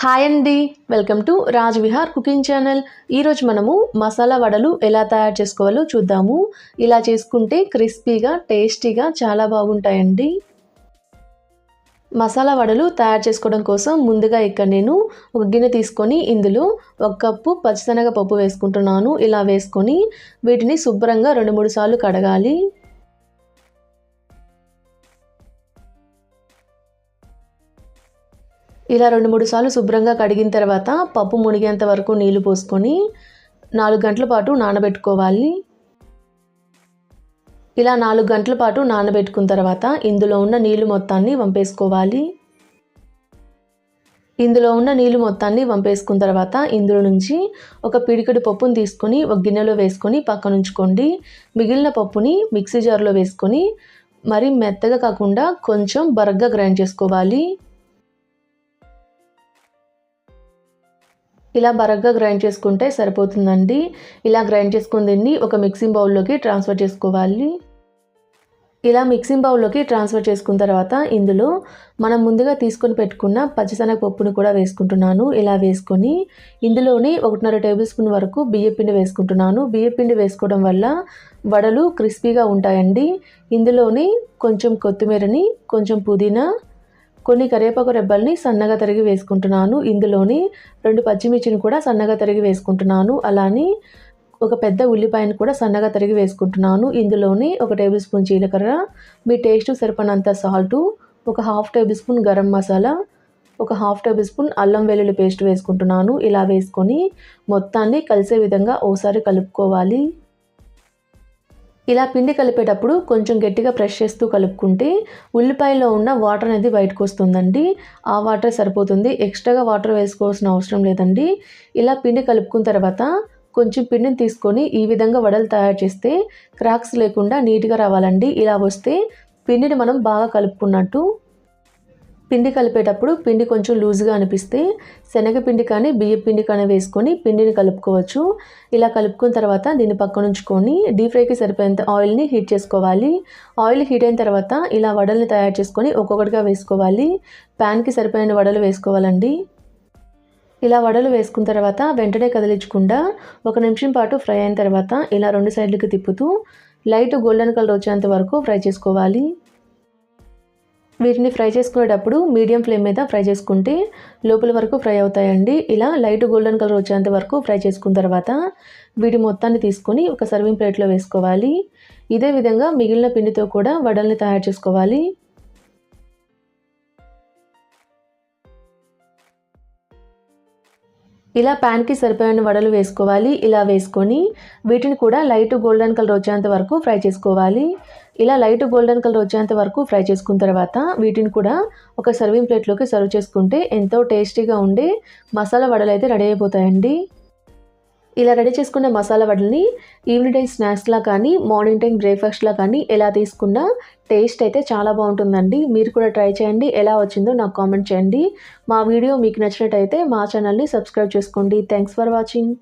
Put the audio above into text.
Hi అండి. Welcome to Raj Vihar cooking channel. ఈరోజు మనము మసాలా వడలు ఎలా తయారు చేసుకోవాలో చూద్దాము. ఇలా చేసుకుంటే క్రిస్పీగా టేస్టీగా చాలా బాగుంటాయండి. మసాలా వడలు తయారు చేసుకోవడం కోసం ముందుగా ఇక్కడ నేను ఒక గిన్నె తీసుకొని ఇందులో ఒక కప్పు పచ్చిశనగ పప్పు వేసుకుంటున్నాను. ఇలా వేసుకొని వీటిని శుభ్రంగా రెండు మూడు సార్లు కడగాలి. ఇలా రెండు మూడు సార్లు శుభ్రంగా కడిగిన తర్వాత పప్పు మునిగేంత వరకు నీళ్ళు పోసుకొని నాలుగు గంటల పాటు నానబెట్టుకోవాలి. ఇలా నాలుగు గంటల పాటు నానబెట్టుకున్న తర్వాత ఇందులో ఉన్న నీళ్ళు మొత్తాన్ని వంపేసుకోవాలి. ఇందులో ఉన్న నీళ్ళు మొత్తాన్ని వంపేసుకున్న తర్వాత ఇందులో నుంచి ఒక పిడికడి పప్పును తీసుకొని ఒక గిన్నెలో వేసుకొని పక్కన ఉంచుకోండి. మిగిలిన పప్పుని మిక్సీ జార్లో వేసుకొని మరి మెత్తగా కాకుండా కొంచెం బరగ్గా గ్రైండ్ చేసుకోవాలి. ఇలా బరగ్గా గ్రైండ్ చేసుకుంటే సరిపోతుందండి. ఇలా గ్రైండ్ చేసుకుని దీన్ని ఒక మిక్సింగ్ బౌల్లోకి ట్రాన్స్ఫర్ చేసుకోవాలి. ఇలా మిక్సింగ్ బౌల్లోకి ట్రాన్స్ఫర్ చేసుకున్న తర్వాత ఇందులో మనం ముందుగా తీసుకొని పెట్టుకున్న పచ్చిశనగ పప్పును కూడా వేసుకుంటున్నాను. ఇలా వేసుకొని ఇందులోని ఒకటిన్నర టేబుల్ స్పూన్ వరకు బియ్యపిండి వేసుకుంటున్నాను. బియ్యపిండి వేసుకోవడం వల్ల వడలు క్రిస్పీగా ఉంటాయండి. ఇందులోని కొంచెం కొత్తిమీరని కొంచెం పుదీనా కొన్ని కరివేపాకు రెబ్బల్ని సన్నగా తరిగి వేసుకుంటున్నాను. ఇందులోని రెండు పచ్చిమిర్చిని కూడా సన్నగా తరిగి వేసుకుంటున్నాను. అలానే ఒక పెద్ద ఉల్లిపాయను కూడా సన్నగా తరిగి వేసుకుంటున్నాను. ఇందులోని ఒక టేబుల్ స్పూన్ జీలకర్ర మీ టేస్ట్ సరిపడినంత సాల్టు ఒక half tablespoon garam masala ఒక హాఫ్ టేబుల్ స్పూన్ అల్లం వెల్లుల్లి పేస్ట్ వేసుకుంటున్నాను. ఇలా వేసుకొని మొత్తాన్ని కలిసే విధంగా ఓసారి కలుపుకోవాలి. ఇలా పిండి కలిపేటప్పుడు కొంచెం గట్టిగా ప్రెష్ చేస్తూ కలుపుకుంటే ఉల్లిపాయలో ఉన్న వాటర్ అనేది బయటకు వస్తుందండి. ఆ వాటర్ సరిపోతుంది. ఎక్స్ట్రాగా వాటర్ వేసుకోవాల్సిన అవసరం లేదండి. ఇలా పిండి కలుపుకున్న తర్వాత కొంచెం పిండిని తీసుకొని ఈ విధంగా వడలు తయారు చేస్తే క్రాక్స్ లేకుండా నీట్గా రావాలండి. ఇలా వస్తే పిండిని మనం బాగా కలుపుకున్నట్టు పిండి కలిపేటప్పుడు పిండి కొంచెం లూజ్గా అనిపిస్తే శనగపిండి కానీ బియ్య పిండి కానీ వేసుకొని పిండిని కలుపుకోవచ్చు. ఇలా కలుపుకున్న తర్వాత దీన్ని పక్కన ఉంచుకొని డీప్ ఫ్రైకి సరిపోయేంత ఆయిల్ని హీట్ చేసుకోవాలి. ఆయిల్ హీట్ అయిన తర్వాత ఇలా వడల్ని తయారు చేసుకొని ఒక్కొక్కటిగా వేసుకోవాలి. ప్యాన్కి సరిపోయిన వడలు వేసుకోవాలండి. ఇలా వడలు వేసుకున్న తర్వాత వెంటనే కదిలించకుండా ఒక నిమిషం పాటు ఫ్రై అయిన తర్వాత ఇలా రెండు సైడ్లకి తిప్పుతూ లైట్ గోల్డెన్ కలర్ వచ్చేంత వరకు ఫ్రై చేసుకోవాలి. వీటిని ఫ్రై చేసుకునేటప్పుడు మీడియం ఫ్లేమ్ మీద ఫ్రై చేసుకుంటే లోపల వరకు ఫ్రై అవుతాయండి. ఇలా లైట్ గోల్డెన్ కలర్ వచ్చేంత వరకు ఫ్రై చేసుకున్న తర్వాత వీటి మొత్తాన్ని తీసుకొని ఒక సర్వింగ్ ప్లేట్లో వేసుకోవాలి. ఇదే విధంగా మిగిలిన పిండితో కూడా వడల్ని తయారు చేసుకోవాలి. ఇలా ప్యాన్కి సరిపోయిన వడలు వేసుకోవాలి. ఇలా వేసుకొని వీటిని కూడా లైట్ గోల్డెన్ కలర్ వచ్చేంత వరకు ఫ్రై చేసుకోవాలి. ఇలా లైట్ గోల్డెన్ కలర్ వచ్చేంత వరకు ఫ్రై చేసుకున్న తర్వాత వీటిని కూడా ఒక సర్వింగ్ ప్లేట్లోకి సర్వ్ చేసుకుంటే ఎంతో టేస్టీగా ఉండే మసాలా వడలు అయితే రెడీ అయిపోతాయండి. ఇలా రెడీ చేసుకున్న మసాలా వడల్ని ఈవినింగ్ టైం స్నాక్స్లా కానీ మార్నింగ్ టైం బ్రేక్ఫాస్ట్లా కానీ ఎలా తీసుకున్నా టేస్ట్ అయితే చాలా బాగుంటుందండి. మీరు కూడా ట్రై చేయండి. ఎలా వచ్చిందో నాకు కామెంట్ చేయండి. మా వీడియో మీకు నచ్చినట్టయితే మా ఛానల్ని సబ్స్క్రైబ్ చేసుకోండి. Thanks for watching.